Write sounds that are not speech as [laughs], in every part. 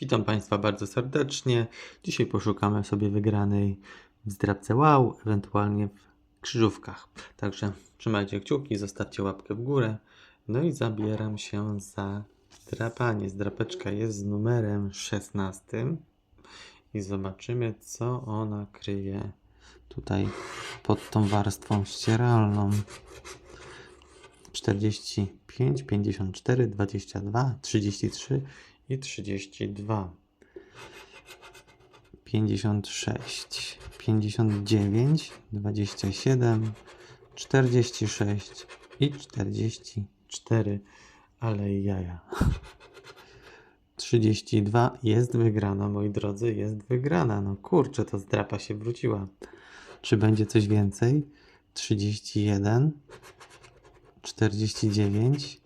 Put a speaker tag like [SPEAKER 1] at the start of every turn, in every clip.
[SPEAKER 1] Witam Państwa bardzo serdecznie. Dzisiaj poszukamy sobie wygranej w zdrabce wow, ewentualnie w krzyżówkach. Także trzymajcie kciuki, zostawcie łapkę w górę. No i zabieram się za drapanie. Zdrapeczka jest z numerem 16 i zobaczymy, co ona kryje tutaj pod tą warstwą ścieralną. 45, 54, 22, 33 i 32. 56, 59, 27, 46 i 44. Ale jaja. 32 jest wygrana, moi drodzy, jest wygrana. No kurczę, to zdrapa się wróciła. Czy będzie coś więcej? 31, 49,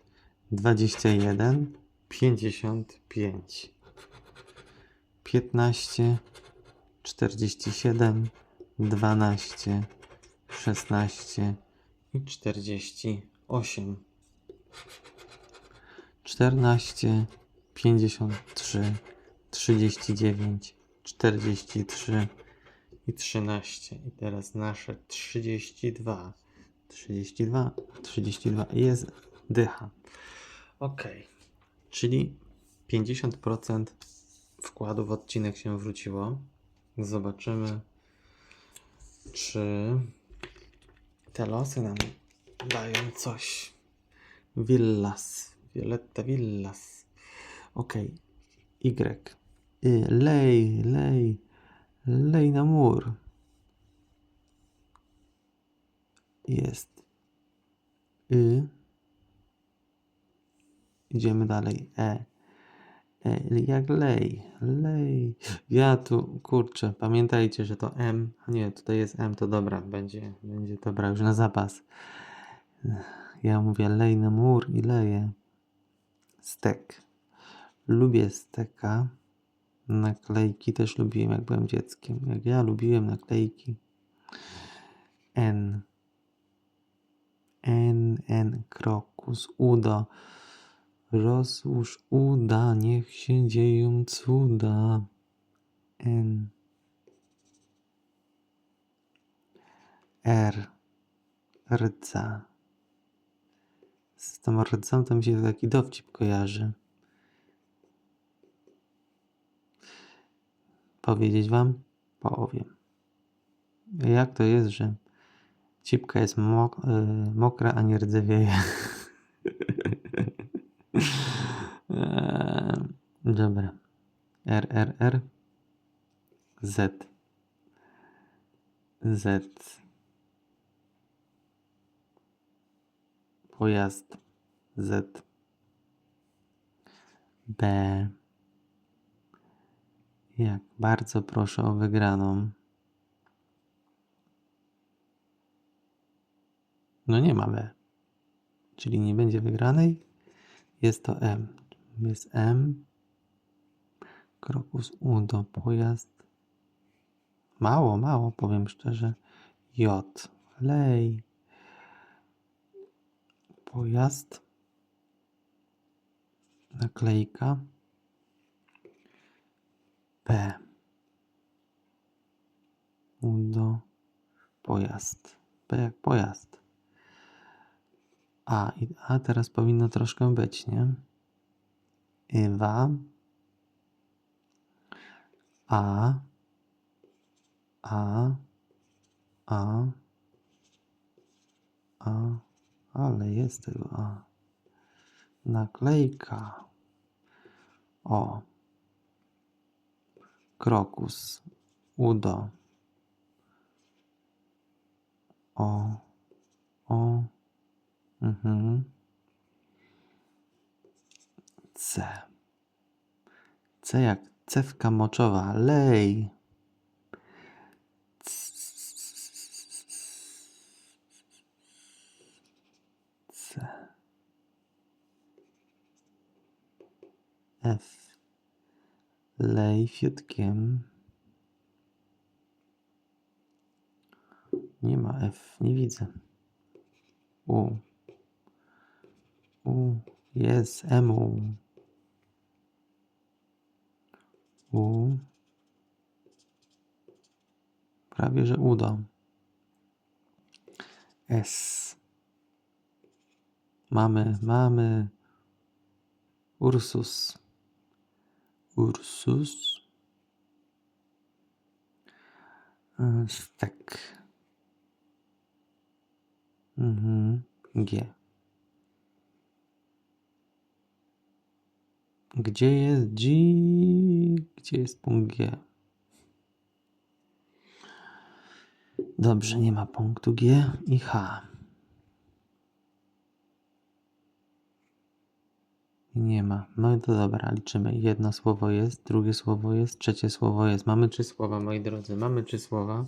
[SPEAKER 1] 21, 55, 15, 47, 12, 16 i 48, 14, 53, 39, 43 i 13. I teraz nasze 32. 32, 32 jest dycha. Ok, czyli 50% wkładu w odcinek się wróciło. Zobaczymy, czy te losy nam dają coś. Villas, Violetta Villas. Ok, Y. Lej, lej, lej na mur. Jest. Y. Idziemy dalej. E. E, jak lej, lej. Ja tu, kurczę, pamiętajcie, że to M. Nie, tutaj jest M, to dobra, będzie, będzie dobra już na zapas. Ja mówię lej na mur i leję. Stek. Lubię steka. Naklejki też lubiłem, jak byłem dzieckiem. Jak ja lubiłem naklejki. N. N, N, krokus, udo. Rozłóż uda, niech się dzieją cuda. N. R. Rdza. Z tą rdzą to mi się taki dowcip kojarzy. Powiedzieć wam? Powiem. Jak to jest, że cipka jest mok y, mokra, a nie rdzewieje? [laughs] Eee, Dobra. R, R, R. Z. Z. Pojazd. Z. B. Jak bardzo proszę o wygraną. No nie ma B. Czyli nie będzie wygranej. Jest to M. Jest M. Krokus Udo. Pojazd. Mało, mało, powiem szczerze. J. Lej. Pojazd. Naklejka. P. Udo. Pojazd. P jak pojazd. A, i, a teraz powinno troszkę być, nie? Ewa. A. A. A. A. Ale jest tego A. Naklejka. O. Krokus. Udo. O. O. Mhm. C. C jak cewka moczowa. Lej. C. F. Lej fiutkiem. Nie ma F, nie widzę. U. U. Jest, M. U. Prawie, że udo. S. Mamy, mamy. Ursus. Ursus. E, Stek. Mhm. G. Gdzie jest G? Gdzie jest punkt G? Dobrze, nie ma punktu G i H. Nie ma. No i to dobra, liczymy. Jedno słowo jest, drugie słowo jest, trzecie słowo jest. Mamy trzy słowa, moi drodzy. Mamy trzy słowa.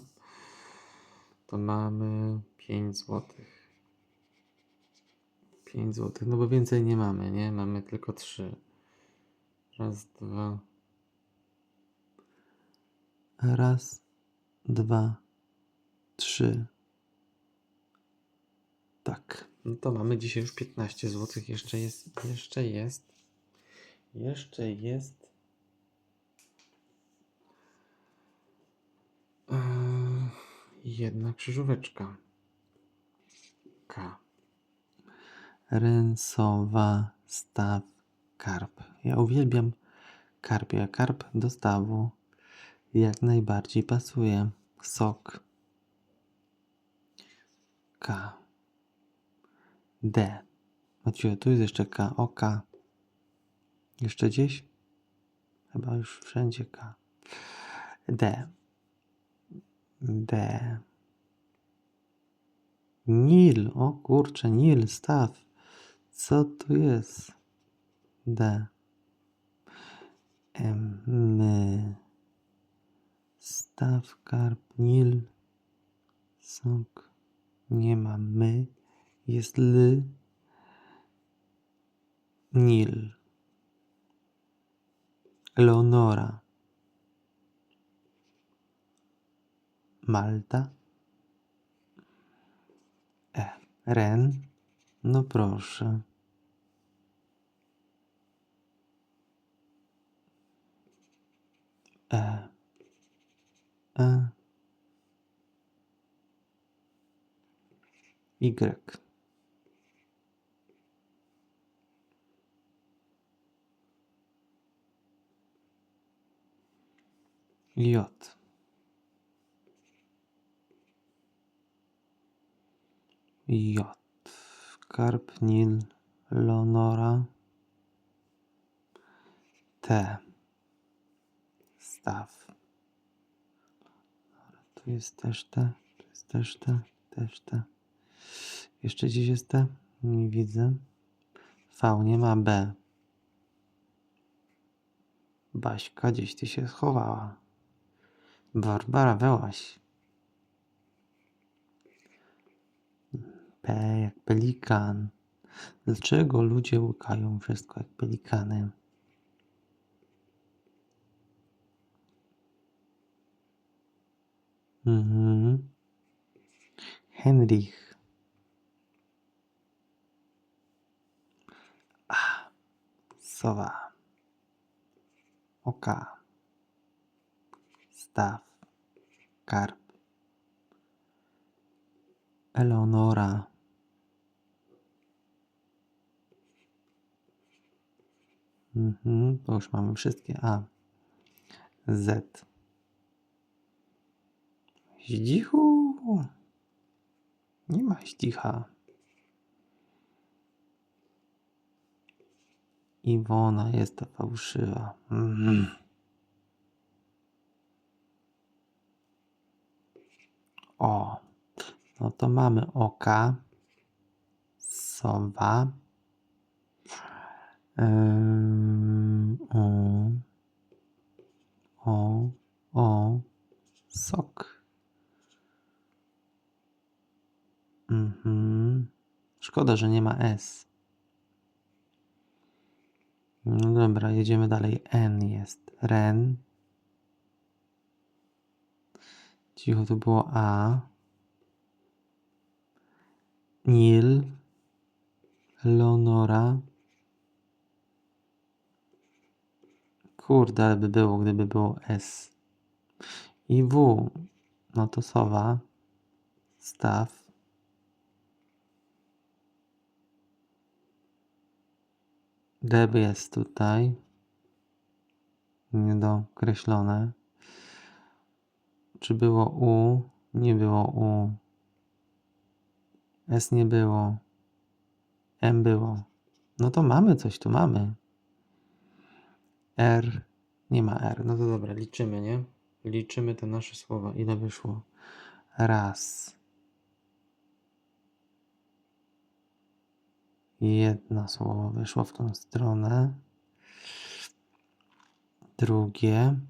[SPEAKER 1] To mamy 5 złotych. 5 złotych, no bo więcej nie mamy, nie? Mamy tylko trzy. Raz, dwa. Raz, dwa, trzy. Tak. No to mamy dzisiaj już 15 zł. Jeszcze jest, jeszcze jest. Jeszcze jest. Eee, jedna krzyżóweczka. K. Ręsowa staw karp. Ja uwielbiam karpia. Karp do stawu jak najbardziej pasuje. Sok. K. D. Maciu, tu jest jeszcze K. O K. Jeszcze gdzieś? Chyba już wszędzie K. D. D. Nil. O kurczę, Nil, staw. Co tu jest? D. M. Staw, karp, Nil. Sok. Nie ma my. Jest. Nil. Leonora. Malta. E. Ren. No proszę. E. E. Y. J. J. Karp, Nil, Leonora. T. Staw. Tu jest też T, tu jest też T, też T. Jeszcze gdzieś jest T? Nie widzę. V nie ma B. Baśka, gdzieś ty się schowała. Barbara, wyłaś. P jak pelikan. Dlaczego ludzie łykają wszystko jak pelikany? Mhm. Henrich. A. Sowa. Oka. Staw. Karp. Eleonora. Mhm, to już mamy wszystkie. A. Z. Zdzichu. Nie ma zdzicha. Iwona jest ta fałszywa. Mhm. O. No to mamy oka. Sowa. O. O. O. Sok. Mhm. Szkoda, że nie ma S. No dobra, jedziemy dalej. N jest. Ren. Cicho, to było A. Nil. Leonora. Kurde, ale by było, gdyby było S. I W. No to sowa. Staw. Deb jest tutaj. Niedokreślone. Czy było U? Nie było U. S nie było. M było. No to mamy coś, tu mamy. R. Nie ma R. No to dobra, liczymy, nie? Liczymy te nasze słowa. Ile wyszło? Raz. Jedno słowo wyszło w tą stronę. Drugie.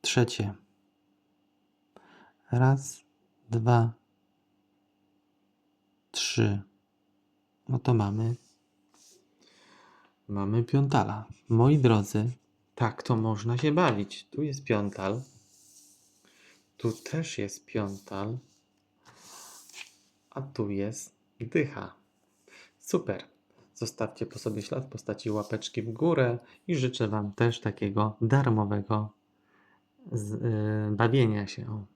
[SPEAKER 1] Trzecie. Raz, dwa, trzy. No to mamy. Mamy piątala. Moi drodzy, tak to można się bawić. Tu jest piątal. Tu też jest piątal. A tu jest dycha. Super. Zostawcie po sobie ślad w postaci łapeczki w górę i życzę Wam też takiego darmowego yy, bawienia się.